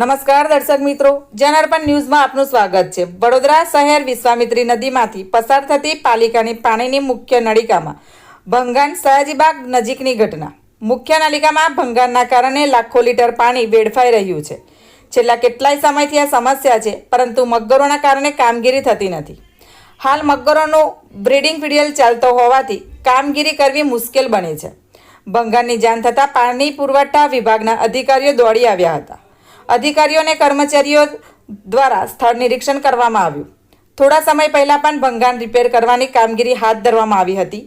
નમસ્કાર દર્શક મિત્રો. જનાર્પણ ન્યૂઝમાં આપનું સ્વાગત છે. વડોદરા શહેર વિશ્વામિત્રી નદીમાંથી પસાર થતી પાલિકાની પાણીની મુખ્ય નળિકામાં ભંગાણ સયાજીબાગ નજીકની ઘટના. મુખ્ય નલિકામાં ભંગાણના કારણે લાખો લીટર પાણી વેડફાઈ રહ્યું છે. છેલ્લા કેટલાય સમયથી આ સમસ્યા છે, પરંતુ મગરોના કારણે કામગીરી થતી નથી. હાલ મગરોનો બ્રીડિંગ પીરિયડ ચાલતો હોવાથી કામગીરી કરવી મુશ્કેલ બને છે. ભંગારની જાણ થતાં પાણી પુરવઠા વિભાગના અધિકારીઓ દોડી આવ્યા હતા. અધિકારીઓ અને કર્મચારીઓ દ્વારા સ્થળ નિરીક્ષણ કરવામાં આવ્યું. થોડા સમય પહેલાં પણ ભંગાણ રિપેર કરવાની કામગીરી હાથ ધરવામાં આવી હતી.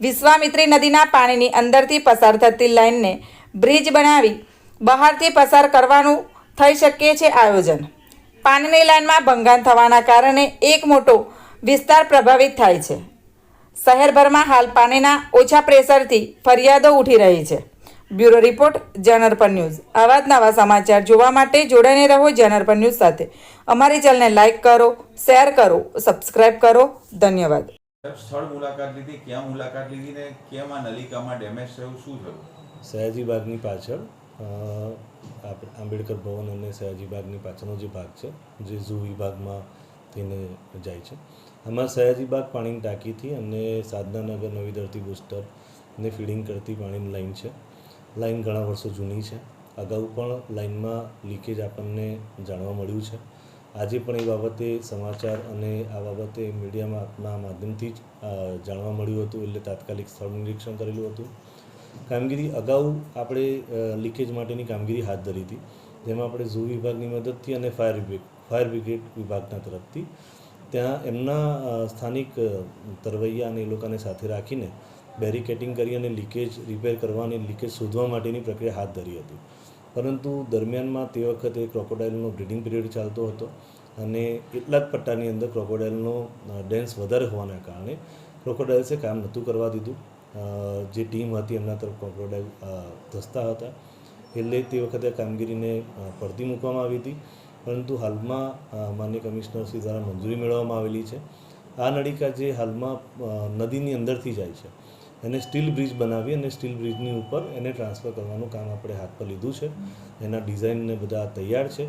વિશ્વામિત્રી નદીના પાણીની અંદરથી પસાર થતી લાઇનને બ્રિજ બનાવી બહારથી પસાર કરવાનું થઈ શકે છે આયોજન. પાણીની લાઇનમાં ભંગાણ થવાના કારણે એક મોટો વિસ્તાર પ્રભાવિત થાય છે. શહેરભરમાં હાલ પાણીના ઓછા પ્રેશરથી ફરિયાદો ઉઠી રહી છે. બ્યુરો રિપોર્ટ જનરપન ન્યૂઝ. આવા જ નવા સમાચાર જોવા માટે જોડાઈને રહો જનરપન ન્યૂઝ સાથે. અમારી ચેનલને લાઇક કરો શેર કરો સબસ્ક્રાઇબ કરો. ધન્યવાદ. સ્થળ મુલાકાત લીધી ક્યાં મુલાકાત લીધી ને કેમ આ નલિકામાં ડેમેજ થયું શું થયું? સયાજી બાગની પાછળ અ, આંબેડકર ભવન અને સયાજી બાગની પાછળનો જે ભાગ છે જે ઝૂ વિભાગમાં થઈને જાય છે. આમાં સયાજી બાગ પાણીની ટાંકીથી અને સાધનાનગર નવી ધરતી બુસ્ટર ને ફીડિંગ કરતી પાણીની લાઈન છે. લાઈન ઘણા વર્ષો જૂની છે. અગાઉ પણ લાઈનમાં લીકેજ આપણને જાણવા મળ્યું છે. આજે પણ એ બાબતે સમાચાર અને આ બાબતે મીડિયામાં માધ્યમથી જ જાણવા મળ્યું હતું એટલે તાત્કાલિક સ્થળ નિરીક્ષણ કરેલું હતું. કામગીરી અગાઉ આપણે લીકેજ માટેની કામગીરી હાથ ધરી હતી. જેમાં આપણે ઝૂ વિભાગની મદદથી અને ફાયર વિભાગ, ફાયર બ્રિગેડ વિભાગના તરફથી ત્યાં એમના સ્થાનિક તરવૈયા અને એ લોકોને સાથે રાખીને બેરિકેટિંગ કરી અને લીકેજ રિપેર કરવાની લીકેજ શોધવા માટેની પ્રક્રિયા હાથ ધરી હતી. પરંતુ દરમિયાનમાં તે વખતે ક્રોકોડાઇલનો બ્રીડિંગ પિરિયડ ચાલતો હતો અને એટલા જ પટ્ટાની અંદર ક્રોકોડાઇલનો ડેન્સ વધારે હોવાના કારણે ક્રોકોડાઇલ્સે કામ નહોતું કરવા દીધું. જે ટીમ હતી એમના તરફ ક્રોકોડાઇલ ધસતા હતા. એટલે તે વખતે આ કામગીરીને પડતી મૂકવામાં આવી હતી. પરંતુ હાલમાં માન્ય કમિશનર શ્રી દ્વારા મંજૂરી મેળવવામાં આવેલી છે. આ નળિકા જે હાલમાં નદીની અંદરથી જાય છે એને સ્ટીલ બ્રિજ બનાવી અને સ્ટીલ બ્રિજની ઉપર એને ટ્રાન્સફર કરવાનું કામ આપણે હાથ પર લીધું છે. એના ડિઝાઇનને બધા તૈયાર છે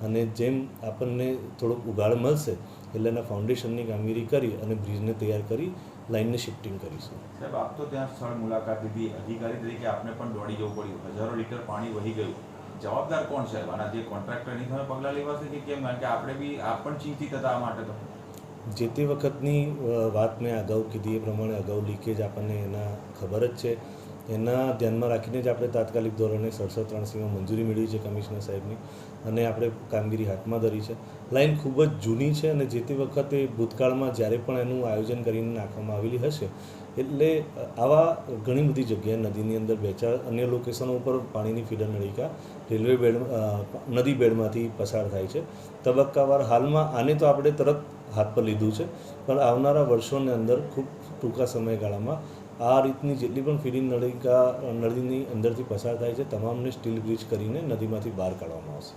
અને જેમ આપણને થોડોક ઉગાડ મળશે એટલે એના ફાઉન્ડેશનની કામગીરી કરી અને બ્રિજને તૈયાર કરી લાઇનને શિફ્ટિંગ કરીશું. સાહેબ, આપ તો ત્યાં સ્થળ મુલાકાત લીધી. અધિકારી તરીકે આપને પણ દોડી જવું પડ્યું. હજારો લીટર પાણી વહી ગયું. જવાબદાર કોણ છે આના જે કોન્ટ્રાક્ટર એની સામે પગલાં લેવાશે કે કેમ? કારણ કે આપણે બી, આપ પણ ચિંતિત હતા આ માટે તો. જે તે વખતની વાત મેં અગાઉ કીધી, એ પ્રમાણે અગાઉ લીકેજ આપણને એના ખબર જ છે. એના ધ્યાનમાં રાખીને જ આપણે તાત્કાલિક ધોરણે સડસઠ ત્રણસીમાં મંજૂરી મેળવી છે કમિશનર સાહેબની અને આપણે કામગીરી હાથમાં ધરી છે. લાઇન ખૂબ જ જૂની છે અને જે તે વખતે ભૂતકાળમાં જ્યારે પણ એનું આયોજન કરીને નાખવામાં આવેલી હશે, એટલે આવા ઘણી બધી જગ્યાએ નદીની અંદર બે ચાર અન્ય લોકેશનો ઉપર પાણીની ફીડર નળિકા રેલવે બેડ નદી બેડમાંથી પસાર થાય છે. તબક્કાવાર હાલમાં આને તો આપણે તરત હાથ પર લીધું છે. પણ આવનારા વર્ષોની અંદર ખૂબ ટૂંકા સમયગાળામાં આ રીતની જેટલી પણ ફીડિંગ નળિકા નદીની અંદરથી પસાર થાય છે, તમામને સ્ટીલ બ્રિજ કરીને નદીમાંથી બહાર કાઢવામાં આવશે.